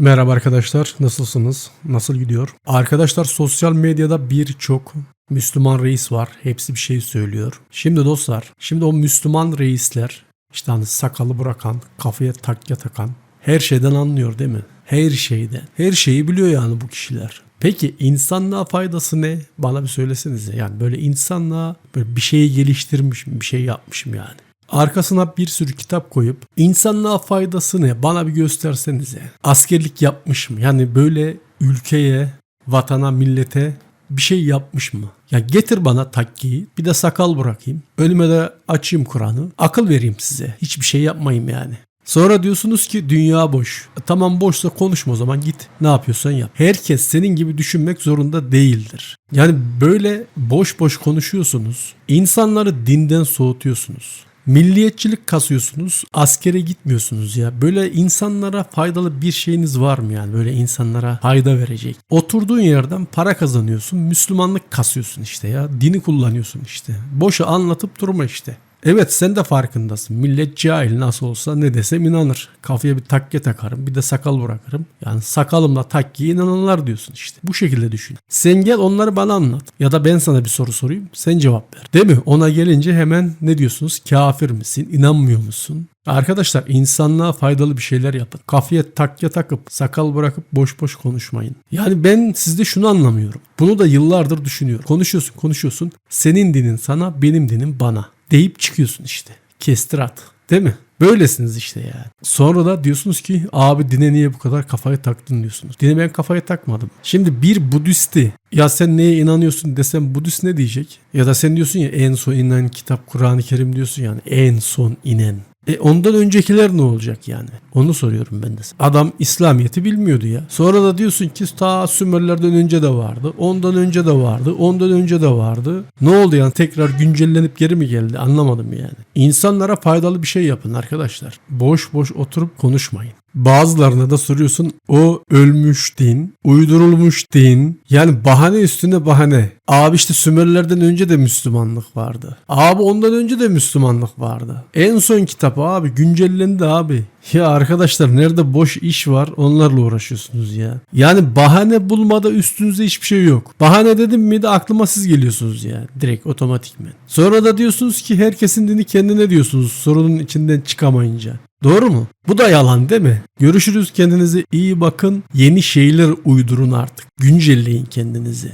Merhaba arkadaşlar, nasılsınız? Nasıl gidiyor? Arkadaşlar sosyal medyada birçok Müslüman reis var. Hepsi bir şey söylüyor. Şimdi dostlar, şimdi o Müslüman reisler işte hani sakalı bırakan, kafaya takya takan her şeyden anlıyor değil mi? Her şeyden. Her şeyi biliyor yani bu kişiler. Peki insanlığa faydası ne? Bana bir söylesenize. Yani böyle insanlığa böyle bir şeyi geliştirmişim, bir şey yapmışım yani. Arkasına bir sürü kitap koyup insanlığa faydası ne? Bana bir göstersenize. Askerlik yapmış mı? Yani böyle ülkeye, vatana, millete bir şey yapmış mı? Ya getir bana takkiyi, bir de sakal bırakayım. Önüme de açayım Kur'an'ı. Akıl vereyim size. Hiçbir şey yapmayayım yani. Sonra diyorsunuz ki dünya boş. E Tamam boşsa konuşma o zaman git. Ne yapıyorsan yap. Herkes senin gibi düşünmek zorunda değildir. Yani böyle boş boş konuşuyorsunuz. İnsanları dinden soğutuyorsunuz. Milliyetçilik kasıyorsunuz, askere gitmiyorsunuz ya. Böyle insanlara faydalı bir şeyiniz var mı yani? Böyle insanlara fayda verecek. Oturduğun yerden para kazanıyorsun, Müslümanlık kasıyorsun işte ya. Dini kullanıyorsun işte. Boşa anlatıp durma işte. Evet sen de farkındasın. Millet cahil nasıl olsa ne desem inanır. Kafaya bir takke takarım bir de sakal bırakırım. Yani sakalımla takkiye inananlar diyorsun işte. Bu şekilde düşün. Sen gel onları bana anlat. Ya da ben sana bir soru sorayım sen cevap ver. Değil mi? Ona gelince hemen ne diyorsunuz? Kafir misin? İnanmıyor musun? Arkadaşlar insanlığa faydalı bir şeyler yapın. Kafaya takya takıp sakal bırakıp boş boş konuşmayın. Yani ben sizde şunu anlamıyorum. Bunu da yıllardır düşünüyorum. Konuşuyorsun konuşuyorsun. Senin dinin sana benim dinim bana deyip çıkıyorsun işte. Kestir at. Değil mi? Böylesiniz işte yani. Sonra da diyorsunuz ki abi dine niye bu kadar kafayı taktın diyorsunuz. Dine ben kafayı takmadım. Şimdi bir Budisti ya sen neye inanıyorsun desem Budist ne diyecek? Ya da sen diyorsun ya en son inen kitap Kur'an-ı Kerim diyorsun yani en son inen. E ondan öncekiler ne olacak yani? Onu soruyorum ben de. Adam İslamiyet'i bilmiyordu ya. Sonra da diyorsun ki ta Sümerlerden önce de vardı. Ondan önce de vardı. Ondan önce de vardı. Ne oldu yani tekrar güncellenip geri mi geldi? Anlamadım yani. İnsanlara faydalı bir şey yapın arkadaşlar. Boş boş oturup konuşmayın. Bazılarına da soruyorsun o ölmüş din, uydurulmuş din. Yani bahane üstüne bahane. Abi işte Sümerlerden önce de Müslümanlık vardı. Abi ondan önce de Müslümanlık vardı. En son kitap abi güncellendi abi. Ya arkadaşlar nerede boş iş var onlarla uğraşıyorsunuz ya. Yani bahane bulmada üstünüzde hiçbir şey yok. Bahane dedim mi de aklıma siz geliyorsunuz ya. Direkt otomatikmen. Sonra da diyorsunuz ki herkesin dini kendine diyorsunuz sorunun içinden çıkamayınca. Doğru mu? Bu da yalan değil mi? Görüşürüz kendinize iyi bakın. Yeni şeyler uydurun artık. Güncelleyin kendinizi.